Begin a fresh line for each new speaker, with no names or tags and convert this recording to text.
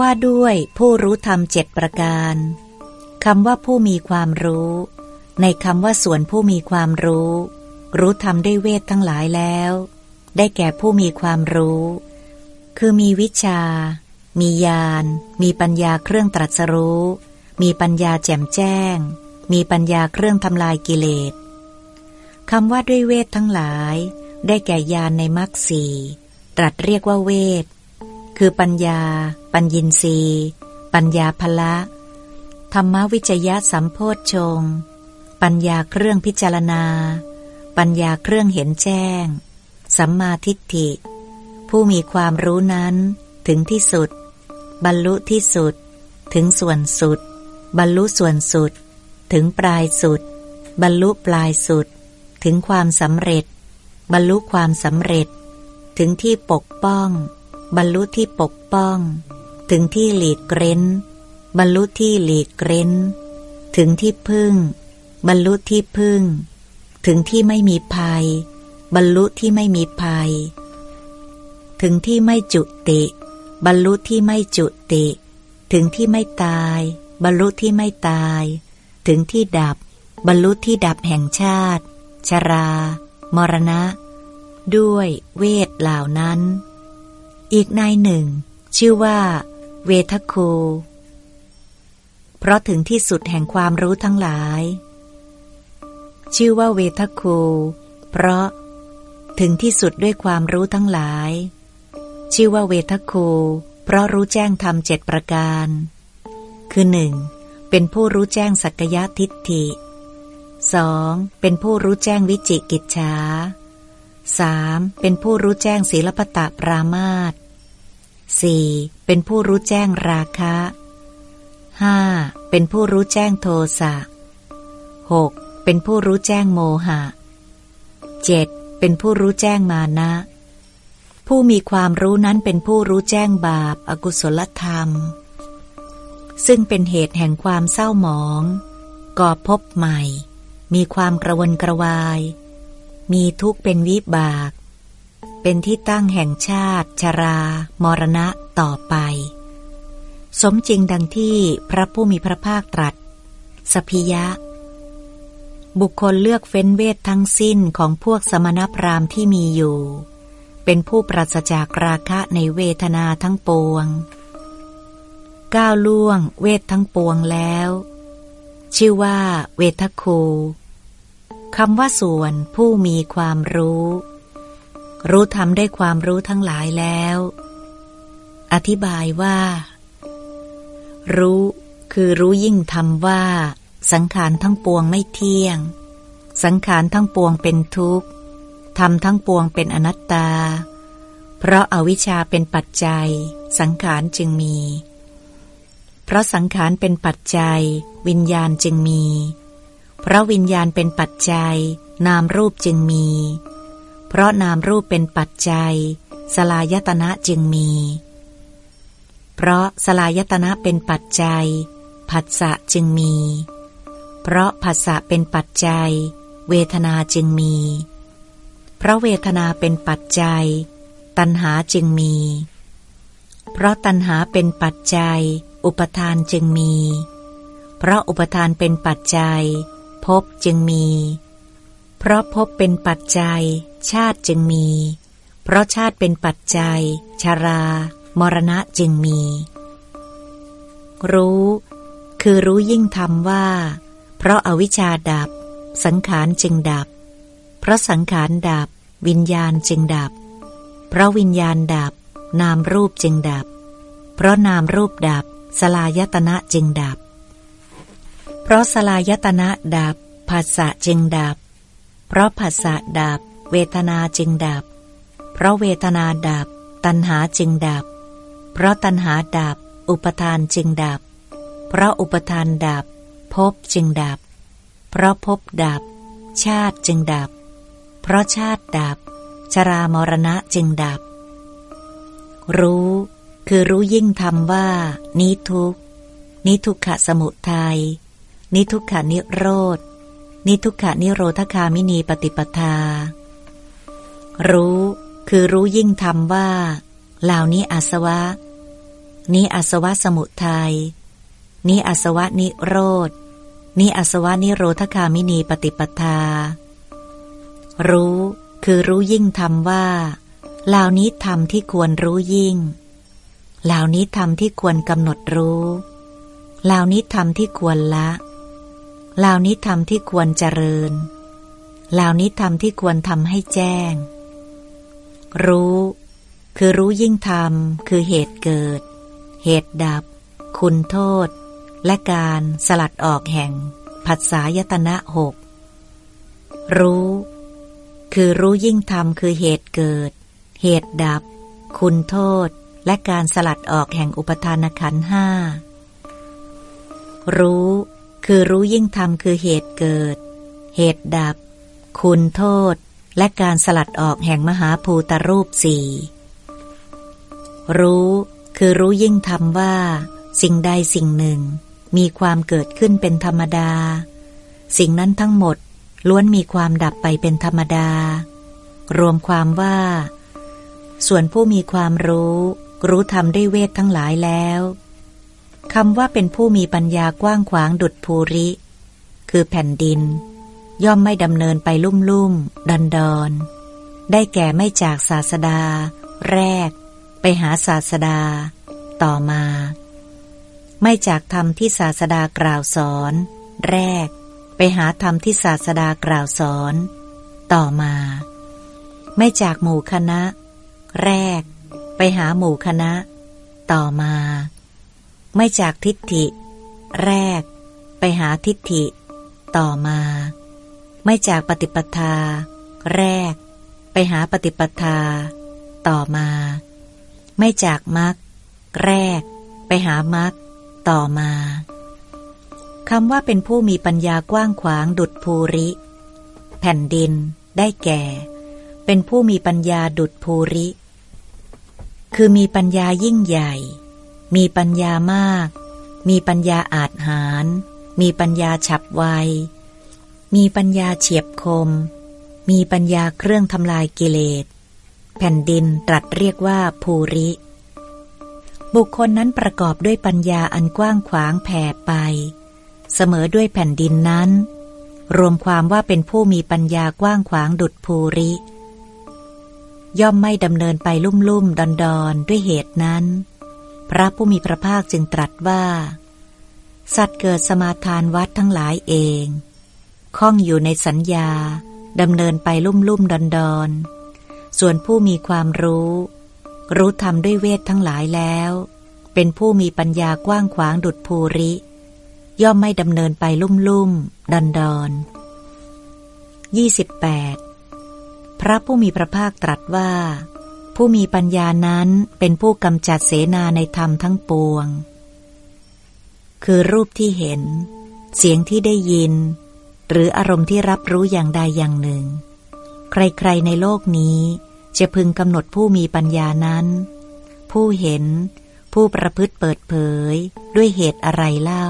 ว่าด้วยผู้รู้ธรรมเจ็ดประการคำว่าผู้มีความรู้ ในคำว่าส่วนผู้มีความรู้ รู้ธรรมด้วยเวททั้งหลายแล้ว ได้แก่ผู้มีความรู้ คือมีวิชา มีญาณ มีปัญญาเครื่องตรัสรู้ มีปัญญาแจ่มแจ้ง มีปัญญาเครื่องทำลายกิเลสคำว่าด้วยเวททั้งหลาย ได้แก่ญาณในมรรคสี่ตรัสเรียกว่าเวท คือปัญญา ปัญญินรีปัญญาภละ ธรรมวิจยะสัมโพธชง ปัญญาเครื่องพิจารณา ปัญญาเครื่องเห็นแจ้ง สัมมาทิฏฐิ ผู้มีความรู้นั้น ถึงที่สุด บรรลุที่สุด ถึงส่วนสุด บรรลุส่วนสุด ถึงปลายสุด บรรลุปลายสุด ถึงความสำเร็จ บรรลุความสำเร็จ ถึงที่ปกป้อง บรรลุที่ปกป้อง ถึงที่หลีกเร้น บรรลุที่หลีกเร้น ถึงที่พึ่ง บรรลุที่พึ่ง ถึงที่ไม่มีภัย บรรลุที่ไม่มีภัย ถึงที่ไม่จุติ บรรลุที่ไม่จุติ ถึงที่ไม่ตาย บรรลุที่ไม่ตาย ถึงที่ดับ บรรลุที่ดับแห่งชาติ ชรา มรณะ ด้วยเวทเหล่านั้น อีกนายหนึ่ง ชื่อว่า เวทคู เพราะถึงที่สุดแห่งความรู้ทั้งหลาย ชื่อว่าเวทคู เพราะถึงที่สุดด้วยความรู้ทั้งหลาย ชื่อว่าเวทคู เพราะรู้แจ้งธรรมเจ็ดประการ คือหนึ่งเป็นผู้รู้แจ้งสักยะทิฏฐิสองเป็นผู้รู้แจ้งวิจิกิจฉา สามเป็นผู้รู้แจ้งศีลปตะปรามาตสี่เป็นผู้รู้แจ้งราคะห้าเป็นผู้รู้แจ้งโทสะหกเป็นผู้รู้แจ้งโมหะเจ็ดเป็นผู้รู้แจ้งมานะ ผู้มีความรู้นั้นเป็นผู้รู้แจ้งบาปอากุศลธรรม ซึ่งเป็นเหตุแห่งความเศร้าหมอง ก่อพบใหม่ มีความกระวนกระวาย มีทุกข์เป็นวิบาก เป็นที่ตั้งแห่งชาติ ชรา มรณะต่อไป สมจริงดังที่พระผู้มีพระภาคตรัส สพิยะ บุคคลเลือกเฟ้นเวททั้งสิ้นของพวกสมณพราหมณ์ที่มีอยู่ เป็นผู้ปราศจากราคะในเวทนาทั้งปวง ก้าวล่วงเวททั้งปวงแล้ว ชื่อว่าเวทคู คำว่าส่วนผู้มีความรู้ รู้ทำได้ความรู้ทั้งหลายแล้ว อธิบายว่า รู้คือรู้ยิ่งทำว่า สังขารทั้งปวงไม่เที่ยง สังขารทั้งปวงเป็นทุกข์ทำทั้งปวงเป็นอนัตตา เพราะอาวิชชาเป็นปัจจัย สังขารจึงมี เพราะสังขารเป็นปัจจัย วิญญาณจึงมี พราะวิญญาณเป็นปัจจัย นามรูปจึงมี เพราะนามรูปเป็นปัจจัย สลายตนะจึงมี เพราะสลายตนะเป็นปัจจัย ผัสสะจึงมี เพราะผัสสะเป็นปัจจัย เวทนาจึงมี เพราะเวทนาเป็นปัจจัย ตัณหาจึงมี เพราะตัณหาเป็นปัจจัย อุปทานจึงมี เพราะอุปทานเป็นปัจจัย ภพจึงมี เพราะภพเป็นปัจจัย ชาติจึงมี เพราะชาติเป็นปัจจัยชารา มรณะจึงมี รู้ คือรู้ยิ่งทำว่า เพราะอาวิชชาดับ สังขารจึงดับ เพราะสังขารดับ วิญญาณจึงดับ เพราะวิญญาณดับ นามรูปจึงดับ เพราะนามรูปดับ สลายตนะจึงดับ เพราะสลายตนะดับภาษะจึงดับ เพราะภาษะดับ เวทนาจึงดับ เพราะเวทนาดับ ตัณหาจึงดับ เพราะตัณหาดับ อุปทานจึงดับ เพราะอุปทานดับภพจึงดับ เพราะภพดับ ชาติจึงดับ เพราะชาติดับ ชรามรณะจึงดับ รู้คือรู้ยิ่งทำว่า นี้ทุกนี้ทุกขะสมุทัย นิทุกขานิโรธ นิทุกขานิโรธคามินีปฏิปทา รู้คือรู้ยิ่งทำว่า เหล่านี้อาสวะ นี้อาสวะสมุทัย นี้อาสวะนิโรธ นี้อาสวะนิโรธคามินีปฏิปทา รู้คือรู้ยิ่งธรรมว่า เหล่านี้ธรรมที่ควรรู้ยิ่ง เหล่านี้ธรรมที่ควรกำหนดรู้ เหล่านี้ธรรมที่ควรละ เหล่านี้ธรรมที่ควรเจริญ เหล่านี้ธรรมที่ควรทำให้แจ้ง รู้ คือรู้ยิ่งธรรม คือเหตุเกิด เหตุดับ คุณโทษ และการสลัดออกแห่ง ผัสสายตนะหก รู้ คือรู้ยิ่งธรรม คือเหตุเกิด เหตุดับ คุณโทษ และการสลัดออกแห่งอุปทานขันห้ารู้ คือรู้ยิ่งธรรมคือเหตุเกิด เหตุดับ คุณโทษ และการสลัดออกแห่งมหาภูตรูปสี่รู้คือรู้ยิ่งธรรมว่า สิ่งใดสิ่งหนึ่ง มีความเกิดขึ้นเป็นธรรมดา สิ่งนั้นทั้งหมดล้วนมีความดับไปเป็นธรรมดา รวมความว่า ส่วนผู้มีความรู้ รู้ธรรมได้เวททั้งหลายแล้ว คำว่าเป็นผู้มีปัญญากว้างขวางดุดภูริ คือแผ่นดิน ย่อมไม่ดำเนินไปลุ่มลุ่มดอนดอนได้แก่ไม่จากศาสดา แรก ไปหาศาสดา ต่อมา ไม่จากธรรมที่ศาสดากล่าวสอน แรก ไปหาธรรมที่ศาสดากล่าวสอน ต่อมา ไม่จากหมู่คณะ แรก ไปหาหมู่คณะ ต่อมา ไม่จากทิฏฐิ แรก ไปหาทิฏฐิ ต่อมา ไม่จากปฏิปทา แรก ไปหาปฏิปทา ต่อมา ไม่จากมรรคแรก ไปหามรรคต่อมาคำว่าเป็นผู้มีปัญญากว้างขวางดุดภูริ แผ่นดิน ได้แก่ เป็นผู้มีปัญญาดุดภูริ คือมีปัญญายิ่งใหญ่ มีปัญญามาก มีปัญญาอาจหาร มีปัญญาฉับไว มีปัญญาเฉียบคม มีปัญญาเครื่องทำลายกิเลส แผ่นดินตรัสเรียกว่าภูริ บุคคลนั้นประกอบด้วยปัญญาอันกว้างขวางแผ่ไป เสมอด้วยแผ่นดินนั้น รวมความว่าเป็นผู้มีปัญญากว้างขวางดุดภูริ ย่อมไม่ดำเนินไปลุ่มลุ่มดอนดอนด้วยเหตุนั้น พระผู้มีพระภาคจึงตรัสว่า สัตว์เกิดสมาทานวัดทั้งหลายเองข้องอยู่ในสัญญาดำเนินไปลุ่มลุ่มดอนดอนส่วนผู้มีความรู้ รู้ธรรมด้วยเวททั้งหลายแล้ว เป็นผู้มีปัญญากว้างขวางดุดภูริ ย่อมไม่ดำเนินไปลุ่มลุ่มดอนดอนยี่สิบแปดพระผู้มีพระภาคตรัสว่า ผู้มีปัญญานั้นเป็นผู้กำจัดเสนาในธรรมทั้งปวง คือรูปที่เห็น เสียงที่ได้ยิน หรืออารมณ์ที่รับรู้อย่างใดอย่างหนึ่ง ใครๆในโลกนี้จะพึงกำหนดผู้มีปัญญานั้น ผู้เห็น ผู้ประพฤติเปิดเผยด้วยเหตุอะไรเล่า